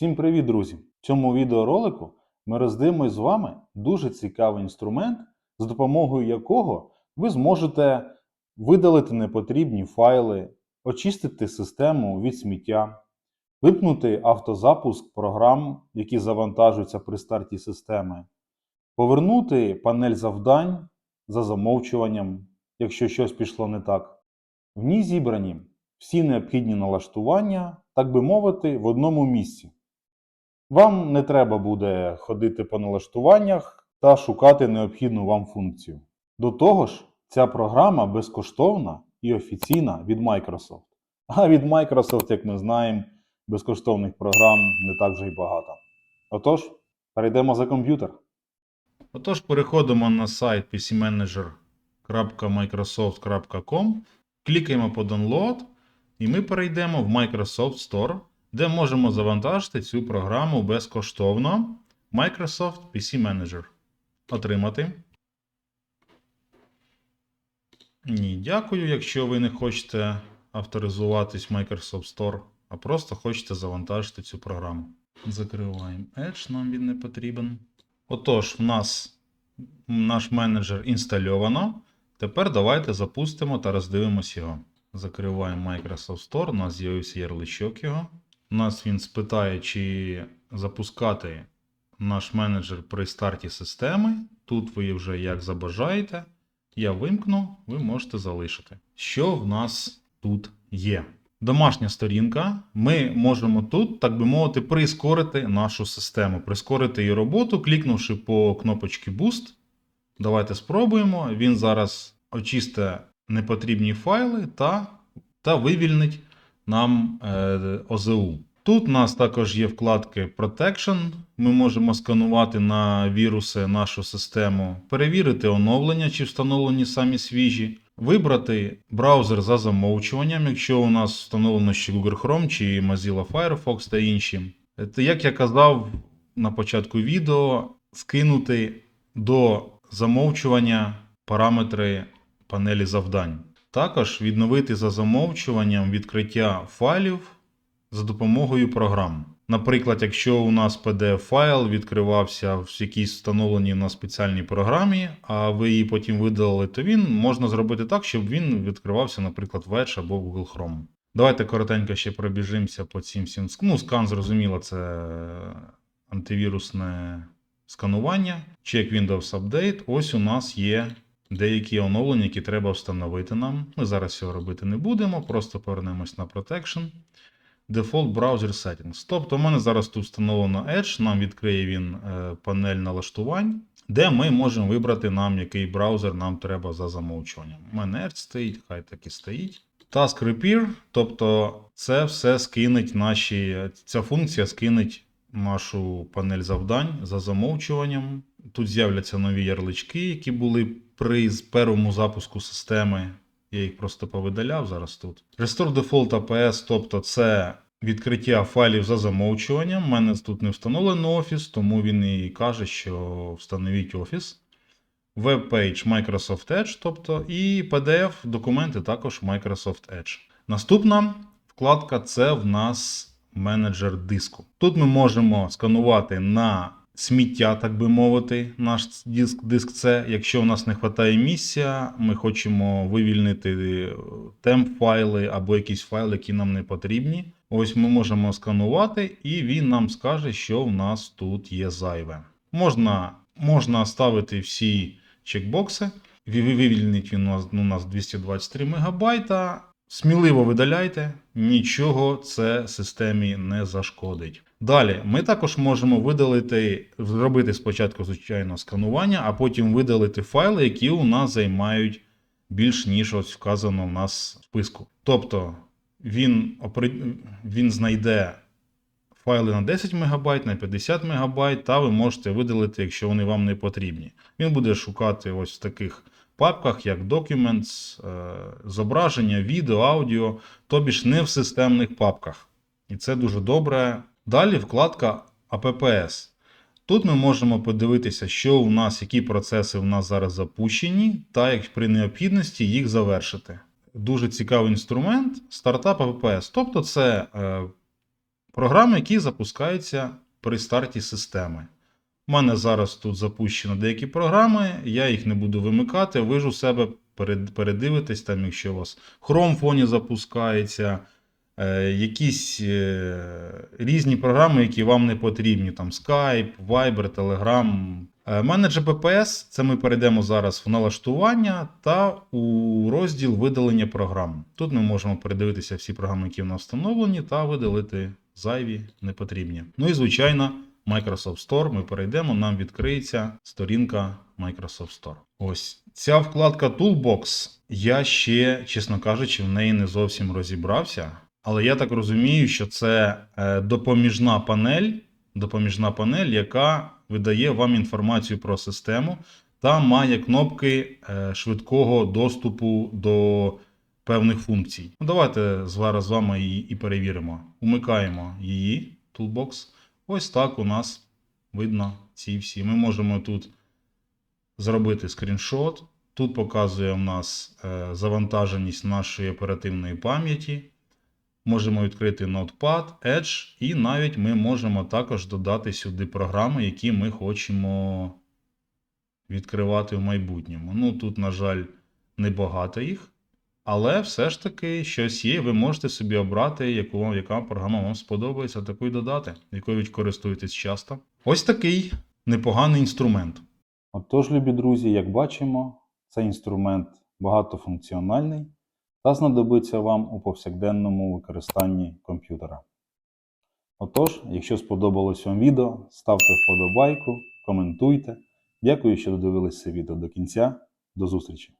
Всім привіт, друзі! В цьому відеоролику ми роздивимось з вами дуже цікавий інструмент, з допомогою якого ви зможете видалити непотрібні файли, очистити систему від сміття, вимкнути автозапуск програм, які завантажуються при старті системи, повернути панель завдань за замовчуванням, якщо щось пішло не так. В ній зібрані всі необхідні налаштування, так би мовити, в одному місці. Вам не треба буде ходити по налаштуваннях та шукати необхідну вам функцію. До того ж, ця програма безкоштовна і офіційна від Microsoft. А від Microsoft, як ми знаємо, безкоштовних програм не так вже й багато. Отож, перейдемо за комп'ютер. Отож, переходимо на сайт pcmanager.microsoft.com, клікаємо по Download, і ми перейдемо в Microsoft Store, де можемо завантажити цю програму безкоштовно Microsoft PC Manager. Отримати. Ні, дякую, якщо ви не хочете авторизуватись в Microsoft Store, а просто хочете завантажити цю програму. Закриваємо Edge, нам він не потрібен. Отож, в нас наш менеджер інстальовано. Тепер давайте запустимо та роздивимось його. Закриваємо Microsoft Store, у нас з'явився ярличок його. Нас він спитає, чи запускати наш менеджер при старті системи. Тут ви вже як забажаєте. Я вимкну, ви можете залишити. Що в нас тут є? Домашня сторінка. Ми можемо тут, так би мовити, прискорити нашу систему, прискорити її роботу, клікнувши по кнопочці Boost. Давайте спробуємо. Він зараз очисте непотрібні файли та, та вивільнить нам е, ОЗУ. Тут у нас також є вкладки Protection. Ми можемо сканувати на віруси нашу систему, перевірити оновлення, чи встановлені самі свіжі, вибрати браузер за замовчуванням, якщо у нас встановлено ще Google Chrome чи Mozilla Firefox та інші. Це, Як я казав на початку відео, скинути до замовчування параметри панелі завдань. Також відновити за замовчуванням відкриття файлів за допомогою програм. Наприклад, якщо у нас PDF-файл відкривався в якійсь встановленій на спеціальній програмі, а ви її потім видалили, то він можна зробити так, щоб він відкривався, наприклад, в Edge або Google Chrome. Давайте коротенько ще пробіжимося по цим всім. Ну, скан, зрозуміло, це антивірусне сканування. Check Windows Update. Ось у нас є деякі оновлення, які треба встановити нам. Ми зараз цього робити не будемо, просто повернемось на Protection. Default Browser Settings. Тобто, у мене зараз тут встановлено Edge, нам відкриє він е, панель налаштувань, де ми можемо вибрати нам, який браузер нам треба за замовчуванням. У мене Edge стоїть, хай так і стоїть. Task Repair, тобто це все скинеть наші, ця функція скинеть нашу панель завдань за замовчуванням. Тут з'являться нові ярлички, які були при першому запуску системи. Я їх просто повидаляв зараз тут. Restore Default APS, тобто це відкриття файлів за замовчуванням. У мене тут не встановлено офіс, тому він і каже, що встановіть офіс. Webpage Microsoft Edge, тобто, і PDF документи також Microsoft Edge. Наступна вкладка це в нас менеджер диску. Тут ми можемо сканувати на сміття, так би мовити, наш диск диск C. Якщо у нас не вистачає місця, ми хочемо вивільнити темп файли або якісь файли, які нам не потрібні. Ось ми можемо сканувати, і він нам скаже, що в нас тут є зайве. Можна можна ставити всі чекбокси. Вивільнить він у нас, у нас 223 МБ. Сміливо видаляйте, нічого це системі не зашкодить. Далі, ми також можемо видалити, зробити спочатку, звичайно, сканування, а потім видалити файли, які у нас займають більш ніж ось вказано в нас в списку. Тобто він, він знайде файли на 10 МБ, на 50 МБ, та ви можете видалити, якщо вони вам не потрібні. Він буде шукати ось таких папках, як Documents, е, зображення, відео, аудіо, тобі ж не в системних папках. І це дуже добре. Далі вкладка APPS. Тут ми можемо подивитися, що у нас, які процеси у нас зараз запущені, та як при необхідності їх завершити. Дуже цікавий інструмент стартап APPS. Тобто, це е, програми, які запускаються при старті системи. У мене зараз тут запущено деякі програми, я їх не буду вимикати, ви ж у себе передивитесь, там, якщо у вас Chrome в фоні запускається, е, якісь е, різні програми, які вам не потрібні, там Skype, Viber, Telegram. Е, Менеджер PPS це ми перейдемо зараз в налаштування та у розділ видалення програм. Тут ми можемо передивитися всі програми, які в нас встановлені, та видалити зайві, непотрібні. Ну і звичайно, Microsoft Store. Ми перейдемо, нам відкриється сторінка Microsoft Store. Ось ця вкладка Toolbox. Я ще, чесно кажучи, в неї не зовсім розібрався. Але я так розумію, що це е, допоміжна панель, допоміжна панель, яка видає вам інформацію про систему та має кнопки е, швидкого доступу до певних функцій. Ну, давайте зараз з вами її і перевіримо. Умикаємо її, Toolbox. Ось так у нас видно ці всі. Ми можемо тут зробити скріншот. Тут показує у нас е, завантаженість нашої оперативної пам'яті. Можемо відкрити Notepad, Edge, і навіть ми можемо також додати сюди програми, які ми хочемо відкривати в майбутньому. Ну, тут, на жаль, небагато їх, але все ж таки щось є. Ви можете собі обрати, яку, вам- яка програма вам сподобається, таку й додати, якою ви користуєтесь часто. Ось такий непоганий інструмент. Отож, любі друзі, як бачимо, цей інструмент багатофункціональний та знадобиться вам у повсякденному використанні комп'ютера. Отож, якщо сподобалось вам відео, ставте вподобайку, коментуйте. Дякую, що додивилися це відео до кінця. До зустрічі!